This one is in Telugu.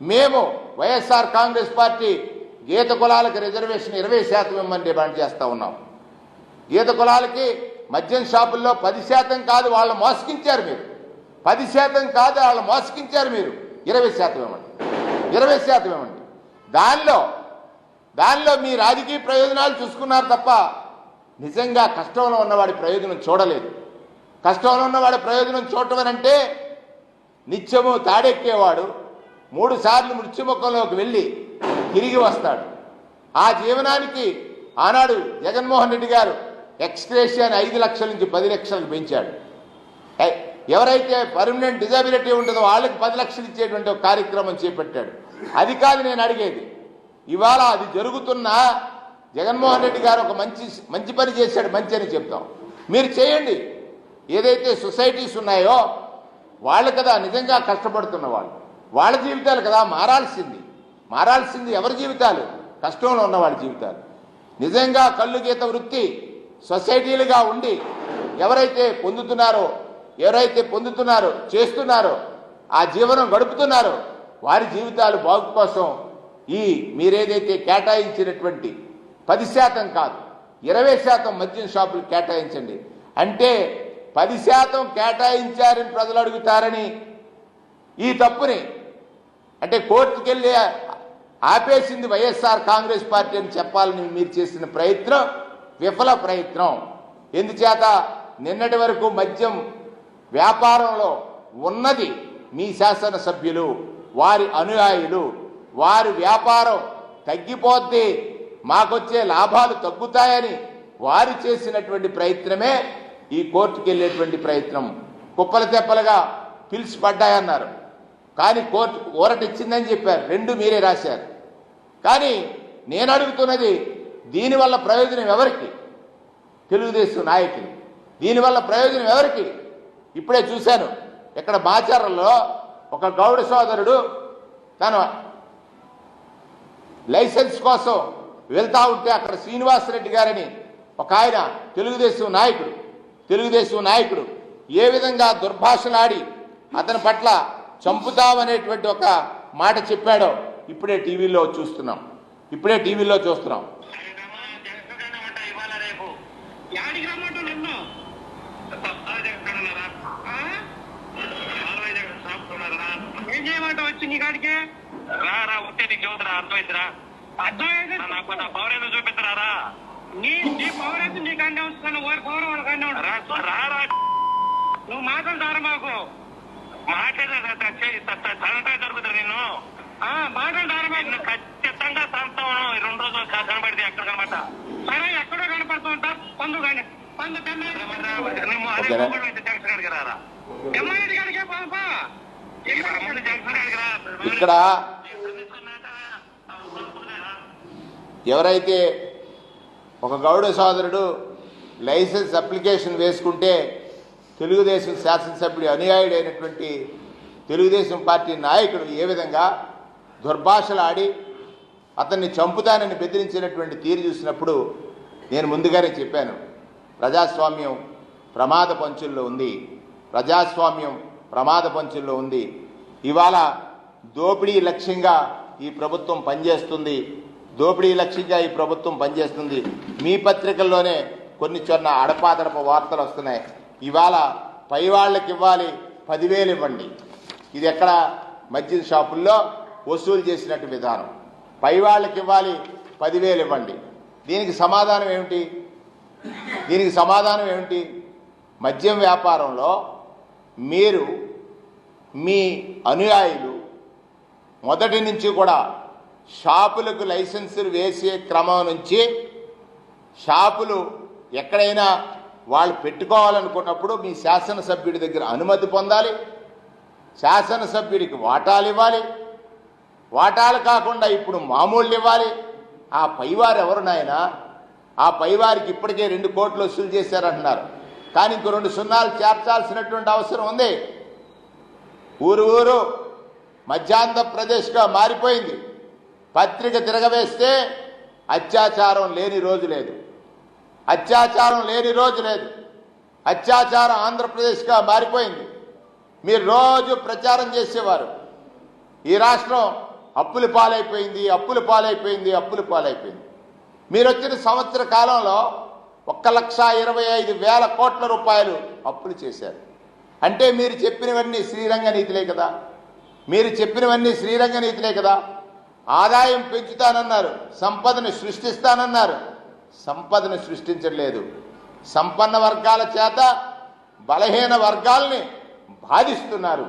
మేము వైఎస్ఆర్ కాంగ్రెస్ పార్టీ గీత కులాలకి రిజర్వేషన్ ఇరవై శాతం ఇమ్మని డిమాండ్ చేస్తూ ఉన్నాం. గీత కులాలకి మద్యం షాపుల్లో పది శాతం కాదు వాళ్ళు మోసగించారు మీరు. పది శాతం కాదు వాళ్ళు మోసగించారు మీరు. ఇరవై శాతం ఇవ్వండి. ఇరవై శాతం ఇవ్వండి. దానిలో దానిలో మీ రాజకీయ ప్రయోజనాలు చూసుకున్నారు తప్ప నిజంగా కష్టంలో ఉన్నవాడి ప్రయోజనం చూడలేదు. కష్టంలో ఉన్నవాడి ప్రయోజనం చూడటం అంటే నిత్యము తాడెక్కేవాడు మూడు సార్లు మృత్యుముఖంలోకి వెళ్ళి తిరిగి వస్తాడు. ఆ జీవనానికి ఆనాడు జగన్మోహన్ రెడ్డి గారు ఎక్స్గ్రేషియాని ఐదు లక్షల నుంచి పది లక్షలకు పెంచాడు. ఎవరైతే పర్మనెంట్ డిజబిలిటీ ఉంటుందో వాళ్ళకి పది లక్షలు ఇచ్చేటువంటి ఒక కార్యక్రమం చేపట్టాడు. అది కాదు నేను అడిగేది. ఇవాళ అది జరుగుతున్న జగన్మోహన్ రెడ్డి గారు ఒక మంచి మంచి పని చేశాడు మంచి అని చెప్తాం. మీరు చేయండి. ఏదైతే సొసైటీస్ ఉన్నాయో వాళ్ళు కదా నిజంగా కష్టపడుతున్న వాళ్ళు. వాళ్ళ జీవితాలు కదా మారాల్సింది. మారాల్సింది ఎవరి జీవితాలు? కష్టంలో ఉన్న వాళ్ళ జీవితాలు. నిజంగా కళ్ళు గీత వృత్తి సొసైటీలుగా ఉండి ఎవరైతే పొందుతున్నారో ఎవరైతే పొందుతున్నారో చేస్తున్నారో ఆ జీవనం గడుపుతున్నారో వారి జీవితాలు బాగు కోసం ఈ మీరేదైతే కేటాయించినటువంటి పది శాతం కాదు ఇరవై శాతం మద్యం షాపులు కేటాయించండి. అంటే పది శాతం కేటాయించారని ప్రజలు అడుగుతారని ఈ తప్పుని అంటే కోర్టుకెళ్ళి ఆపేసింది వైఎస్ఆర్ కాంగ్రెస్ పార్టీ అని చెప్పాలని మీరు చేసిన ప్రయత్నం విఫల ప్రయత్నం. ఎందుచేత నిన్నటి వరకు మద్యం వ్యాపారంలో ఉన్నది మీ శాసనసభ్యులు వారి అనుయాయులు. వారి వ్యాపారం తగ్గిపోద్ది మాకొచ్చే లాభాలు తగ్గుతాయని వారు చేసినటువంటి ప్రయత్నమే ఈ కోర్టుకు వెళ్ళేటువంటి ప్రయత్నం. కుప్పల తెప్పలుగా పిలిచి పడ్డాయన్నారు. కానీ కోర్టు ఊరట ఇచ్చిందని చెప్పారు. రెండు మీరే రాశారు. కానీ నేను అడుగుతున్నది దీనివల్ల ప్రయోజనం ఎవరికి? తెలుగుదేశం నాయకులు. దీనివల్ల ప్రయోజనం ఎవరికి? ఇప్పుడే చూశాను. ఇక్కడ మాచారంలో ఒక గౌడ సోదరుడు తన లైసెన్స్ కోసం వెళ్తా ఉంటే అక్కడ శ్రీనివాసరెడ్డి గారని ఒక ఆయన తెలుగుదేశం నాయకుడు తెలుగుదేశం నాయకుడు ఏ విధంగా దుర్భాషలాడి అతని పట్ల చంపుతామనేటువంటి ఒక మాట చెప్పాడో ఇప్పుడే టీవీలో చూస్తున్నాం ఇప్పుడే టీవీలో చూస్తున్నాం సరేనమ్మా, జగన్గానే రేపు. యాడికి నీ రా రా చూపిస్తారా నీ నీ పవర్ అయితే నీ కంటే వస్తాను వారి పవర్ వాళ్ళ కంటే రా రా రా నువ్వు మాకు మాట్లాడే ఖచ్చితంగా ఈ రెండు రోజులు కనబడితే ఎక్కడ కనబడతా? సరే ఎక్కడో కనపడుతూ ఉంటా. పందు కానీ పందు ఇక్కడ ఎవరైతే ఒక గౌడ సోదరుడు లైసెన్స్ అప్లికేషన్ వేసుకుంటే తెలుగుదేశం శాసనసభ్యుడి అనుయాయుడైనటువంటి తెలుగుదేశం పార్టీ నాయకుడు ఏ విధంగా దుర్భాషలాడి అతన్ని చంపుతానని బెదిరించినటువంటి తీరు చూసినప్పుడు నేను ముందుగానే చెప్పాను ప్రజాస్వామ్యం ప్రమాద పంచుల్లో ఉంది ప్రజాస్వామ్యం ప్రమాద పంచుల్లో ఉంది. ఇవాళ దోపిడీ లక్ష్యంగా ఈ ప్రభుత్వం పనిచేస్తుంది దోపిడీ లక్ష్యంగా ఈ ప్రభుత్వం పనిచేస్తుంది. మీ పత్రికల్లోనే కొన్ని చొన్న అడపాదడప వార్తలు వస్తున్నాయి. ఇవాళ పై వాళ్ళకి ఇవ్వాలి పదివేలు ఇవ్వండి. ఇది ఎక్కడ? మద్యం షాపుల్లో వసూలు చేసినట్టు విధానం. పై వాళ్ళకి ఇవ్వాలి పదివేలు ఇవ్వండి. దీనికి సమాధానం ఏమిటి? దీనికి సమాధానం ఏమిటి? మద్యం వ్యాపారంలో మీరు మీ అనుయాయులు మొదటి నుంచి కూడా షాపులకు లైసెన్సులు వేసే క్రమం నుంచి షాపులు ఎక్కడైనా వాళ్ళు పెట్టుకోవాలనుకున్నప్పుడు మీ శాసనసభ్యుడి దగ్గర అనుమతి పొందాలి. శాసనసభ్యుడికి వాటాలు ఇవ్వాలి. వాటాలు కాకుండా ఇప్పుడు మామూళ్ళు ఇవ్వాలి. ఆ పైవారు ఎవరు నాయన? ఆ పైవారికి ఇప్పటికే రెండు కోట్లు వసూలు చేశారంటున్నారు. కానీ ఇంకో రెండు సున్నాలు చేర్చాల్సినటువంటి అవసరం ఉంది. ఊరు ఊరు మధ్యాంధ్రప్రదేశ్గా మారిపోయింది. పత్రిక తిరగవేస్తే అత్యాచారం లేని రోజు లేదు. అత్యాచారం లేని రోజు లేదు. అత్యాచారం ఆంధ్రప్రదేశ్గా మారిపోయింది. మీరు రోజు ప్రచారం చేసేవారు. ఈ రాష్ట్రం అప్పుల పాలైపోయింది అప్పుల పాలైపోయింది అప్పుల పాలైపోయింది. మీరు వచ్చిన సంవత్సర కాలంలో ఒక్క లక్ష ఇరవై ఐదు వేల కోట్ల రూపాయలు అప్పులు చేశారు. అంటే మీరు చెప్పినవన్నీ శ్రీరంగ నీతిలే కదా. మీరు చెప్పినవన్నీ శ్రీరంగ నీతిలే కదా. ఆదాయం పెంచుతానన్నారు సంపదను సృష్టిస్తానన్నారు. సంపదను సృష్టించలేదు సంపన్న వర్గాల చేత బలహీన వర్గాల్ని బాధిస్తున్నారు.